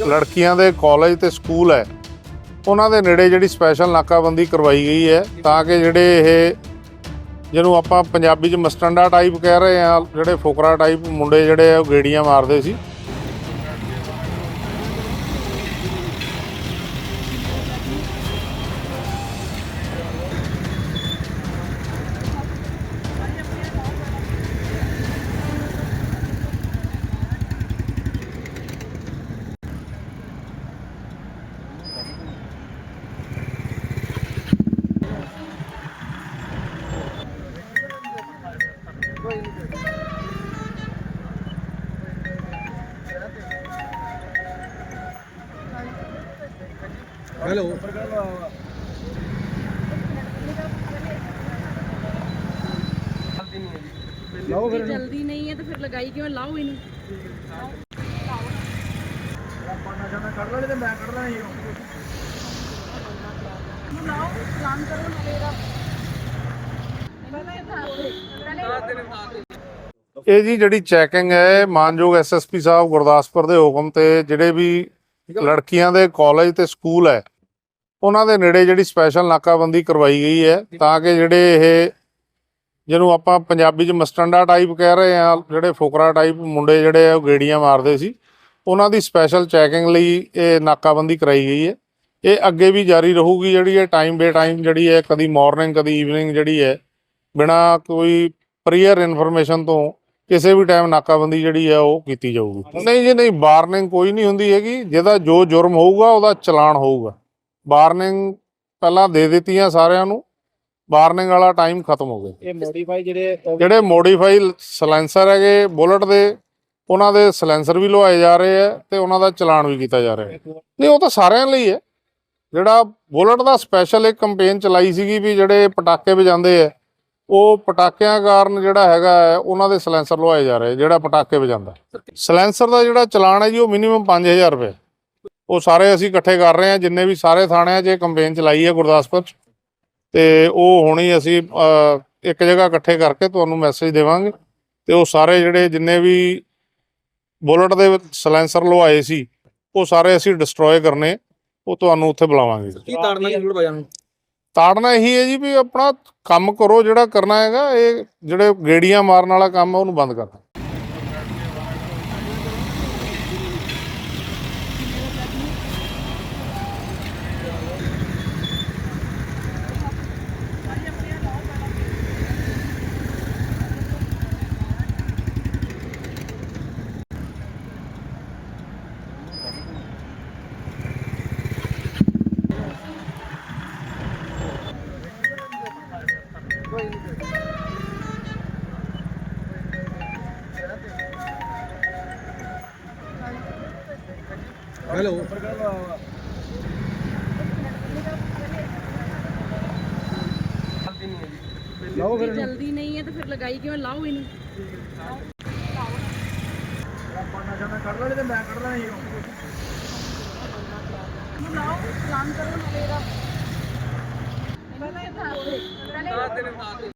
ਲੜਕੀਆਂ ਦੇ ਕਾਲਜ ਤੇ ਸਕੂਲ ਹੈ, ਉਹਨਾਂ ਦੇ ਨੇੜੇ ਜਿਹੜੀ ਸਪੈਸ਼ਲ ਨਾਕਾਬੰਦੀ ਕਰਵਾਈ ਗਈ ਹੈ, ਤਾਂ ਕਿ ਜਿਹੜੇ ਇਹ ਜਿਹਨੂੰ ਆਪਾਂ ਪੰਜਾਬੀ 'ਚ ਮਸਟੰਡਾ ਟਾਈਪ ਕਹਿ ਰਹੇ ਆ ਜਿਹੜੇ ਫੋਕਰਾ ਟਾਈਪ ਮੁੰਡੇ ਜਿਹੜੇ ਆ ਉਹ ਗੇੜੀਆਂ ਮਾਰਦੇ ਸੀ। ਹੈਲੋ। ਲਾਓ ਫਿਰ ਜਲਦੀ ਨਹੀਂ ਹੈ ਤਾਂ ਫਿਰ ਲਗਾਈ ਕਿਉਂ? ਲਾਓ ਇਹਨੂੰ। ਇਹਨੂੰ ਲਾਓ ਪਲਾਨ ਕਰੋ ਨਾਲੇ ਇਹਦਾ। ਇਹ ਜੀ ਜਿਹੜੀ ਚੈਕਿੰਗ ਹੈ ਮਾਨਯੋਗ ਐਸਐਸਪੀ ਸਾਹਿਬ ਗੁਰਦਾਸਪੁਰ ਦੇ ਹੁਕਮ ਤੇ ਜਿਹੜੇ ਵੀ ਲੜਕੀਆਂ ਦੇ ਕਾਲਜ ਤੇ ਸਕੂਲ ਹੈ ਉਹਨਾਂ ਦੇ ਨੇੜੇ ਜਿਹੜੀ ਸਪੈਸ਼ਲ ਨਾਕਾਬੰਦੀ ਕਰਵਾਈ ਗਈ ਹੈ, ਤਾਂ ਕਿ ਜਿਹੜੇ ਇਹ ਜਿਹਨੂੰ ਆਪਾਂ ਪੰਜਾਬੀ 'ਚ ਮਸਟੰਡਾ ਟਾਈਪ ਕਹਿ ਰਹੇ ਆ ਜਿਹੜੇ ਫੁਕਰਾ ਟਾਈਪ ਮੁੰਡੇ ਜਿਹੜੇ ਆ, ਉਹ ਗੇੜੀਆਂ ਮਾਰਦੇ ਸੀ। ਉਹਨਾਂ ਦੀ ਸਪੈਸ਼ਲ ਚੈਕਿੰਗ ਲਈ ਇਹ ਨਾਕਾਬੰਦੀ ਕਰਾਈ ਗਈ ਹੈ। ਇਹ ਅੱਗੇ ਵੀ ਜਾਰੀ ਰਹੂਗੀ ਜਿਹੜੀ ਹੈ ਟਾਈਮ ਬੇ ਟਾਈਮ ਜਿਹੜੀ ਹੈ, ਕਦੀ ਮਾਰਨਿੰਗ ਕਦੀ ਈਵਨਿੰਗ ਜਿਹੜੀ ਹੈ, ਬਿਨਾ ਕੋਈ ਪ੍ਰੀਅਰ ਇਨਫੋਰਮੇਸ਼ਨ ਤੋਂ ਕਿਸੇ ਵੀ ਟਾਈਮ ਨਾਕਾਬੰਦੀ ਜਿਹੜੀ ਹੈ, ਉਹ ਕੀਤੀ ਜਾਊਗੀ। ਨਹੀਂ ਜੀ, ਨਹੀਂ ਵਾਰਨਿੰਗ ਕੋਈ ਨਹੀਂ ਹੁੰਦੀ ਹੈਗੀ। ਜਿਹਦਾ ਜੋ ਜੁਰਮ ਹੋਊਗਾ, ਉਹਦਾ ਚਲਾਨ ਹੋਊਗਾ। ਵਾਰਨਿੰਗ ਪਹਿਲਾਂ ਦੇ ਦਿੱਤੀਆਂ ਸਾਰਿਆਂ ਨੂੰ। ਵਾਰਨਿੰਗ ਵਾਲਾ ਟਾਈਮ ਖਤਮ ਹੋ ਗਿਆ। ਇਹ ਮੋਡੀਫਾਈ ਜਿਹੜੇ ਜਿਹੜੇ ਮੋਡੀਫਾਈ ਸਲੈਂਸਰ ਹੈਗੇ ਬੁਲਟ ਦੇ ਉਹਨਾਂ ਦੇ ਸਲੈਂਸਰ ਵੀ ਲਵਾਏ ਜਾ ਰਹੇ ਆ ਤੇ ਉਹਨਾਂ ਦਾ ਚਲਾਨ ਵੀ ਕੀਤਾ ਜਾ ਰਿਹਾ ਹੈ। ਨਹੀਂ ਉਹ ਤਾਂ ਸਾਰਿਆਂ ਲਈ ਹੈ। ਜਿਹੜਾ ਬੁਲਟ ਦਾ ਸਪੈਸ਼ਲ ਇੱਕ ਕੰਪੇਨ ਚਲਾਈ ਸੀਗੀ ਵੀ ਜਿਹੜੇ ਪਟਾਕੇ ਵਜਾਉਂਦੇ ਆ ਉਹ ਪਟਾਕਿਆਂ ਕਾਰਨ ਜਿਹੜਾ ਹੈਗਾ ਹੈ, ਉਹਨਾਂ ਦੇ ਸਲੈਂਸਰ ਲਵਾਏ ਜਾ ਰਹੇ ਜਿਹੜਾ ਪਟਾਕੇ ਵਜਾਉਂਦਾ। ਸਲੈਂਸਰ ਦਾ ਜਿਹੜਾ ਚਲਾਨ ਹੈ ਜੀ ਉਹ ਮਿਨੀਮਮ 5000 ਰੁਪਏ। ਉਹ ਸਾਰੇ ਅਸੀਂ ਇਕੱਠੇ ਕਰ ਰਹੇ ਹਾਂ ਜਿੰਨੇ ਵੀ ਸਾਰੇ ਥਾਣਿਆਂ 'ਚ ਇਹ ਕੰਪੇਨ ਚਲਾਈ ਹੈ ਗੁਰਦਾਸਪੁਰ 'ਚ ਤੇ ਉਹ ਹੁਣੀ ਅਸੀਂ ਇੱਕ ਜਗ੍ਹਾ ਇਕੱਠੇ ਕਰਕੇ ਤੁਹਾਨੂੰ ਮੈਸੇਜ ਦੇਵਾਂਗੇ। ਤੇ ਉਹ ਸਾਰੇ ਜਿਹੜੇ ਜਿੰਨੇ ਵੀ ਬੁਲਟ ਦੇ ਸਲੈਂਸਰ ਲਵਾਏ ਸੀ ਉਹ ਸਾਰੇ ਅਸੀਂ ਡਿਸਟਰੋਏ ਕਰਨੇ ਉਹ ਤੁਹਾਨੂੰ ਉੱਥੇ ਬੁਲਾਵਾਂਗੇ। ਕੀ ਤਾੜਨਾ ਜ਼ਰੂਰ ਵਜਾ ਨੂੰ? ਤਾੜਨਾ ਇਹੀ ਹੈ ਜੀ ਵੀ ਆਪਣਾ ਕੰਮ ਕਰੋ ਜਿਹੜਾ ਕਰਨਾ ਹੈਗਾ ਇਹ ਜਿਹੜੇ ਗੇੜੀਆਂ ਮਾਰਨ ਵਾਲਾ ਕੰਮ ਉਹਨੂੰ ਬੰਦ ਕਰਨਾ ਹੈਲੋ। ਲਾਓ ਫਿਰ ਜਲਦੀ ਨਹੀਂ ਹੈ ਤਾਂ ਫਿਰ ਲਗਾਈ ਕਿਉਂ? ਲਾਓ ਇਹਨੂੰ। ਇਹਨੂੰ ਲਾਓ ਪਲਾਨ ਕਰੋ ਨਾਲੇ ਇਹਦਾ